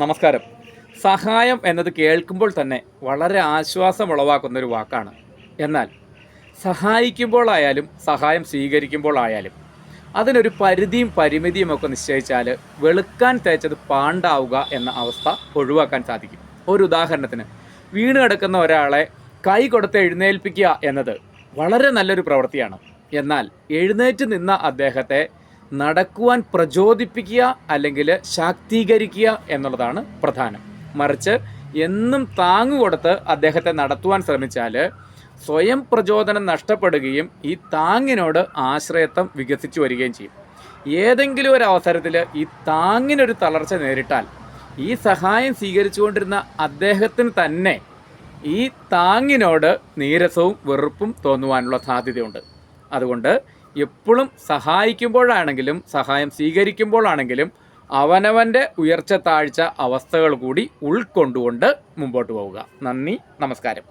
നമസ്കാരം. സഹായം എന്നത് കേൾക്കുമ്പോൾ തന്നെ വളരെ ആശ്വാസം ഉളവാക്കുന്ന ഒരു വാക്കാണ്. എന്നാൽ സഹായിക്കുമ്പോഴായാലും സഹായം സ്വീകരിക്കുമ്പോഴായാലും അതിനൊരു പരിധിയും പരിമിതിയും ഒക്കെ നിശ്ചയിച്ചാൽ വെളുക്കാൻ തേച്ചത് പാണ്ടാവുക എന്ന അവസ്ഥ ഒഴിവാക്കാൻ സാധിക്കും. ഒരു ഉദാഹരണത്തിന് വീണ് കിടക്കുന്ന ഒരാളെ കൈ കൊടുത്ത് എഴുന്നേൽപ്പിക്കുക എന്നത് വളരെ നല്ലൊരു പ്രവൃത്തിയാണ്. എന്നാൽ എഴുന്നേറ്റ് നിന്ന അദ്ദേഹത്തെ നടക്കുവാൻ പ്രചോദിപ്പിക്കുക അല്ലെങ്കിൽ ശാക്തീകരിക്കുക എന്നുള്ളതാണ് പ്രധാനം. മറിച്ച് എന്നും താങ്ങുകൊടുത്ത് അദ്ദേഹത്തെ നടത്തുവാൻ ശ്രമിച്ചാൽ സ്വയം പ്രചോദനം നഷ്ടപ്പെടുകയും ഈ താങ്ങിനോട് ആശ്രയത്വം വികസിച്ചു വരികയും ചെയ്യും. ഏതെങ്കിലും ഒരു അവസരത്തിൽ ഈ താങ്ങിനൊരു തളർച്ച നേരിട്ടാൽ ഈ സഹായം സ്വീകരിച്ചുകൊണ്ടിരുന്ന അദ്ദേഹത്തിന് തന്നെ ഈ താങ്ങിനോട് നീരസവും വെറുപ്പും തോന്നുവാനുള്ള സാധ്യതയുണ്ട്. അതുകൊണ്ട് എപ്പോഴും സഹായിക്കുമ്പോഴാണെങ്കിലും സഹായം സ്വീകരിക്കുമ്പോഴാണെങ്കിലും അവനവന്റെ ഉയർച്ച താഴ്ച അവസ്ഥകൾ കൂടി ഉൾക്കൊണ്ടുകൊണ്ട് മുമ്പോട്ട് പോവുക. നന്ദി നമസ്കാരം.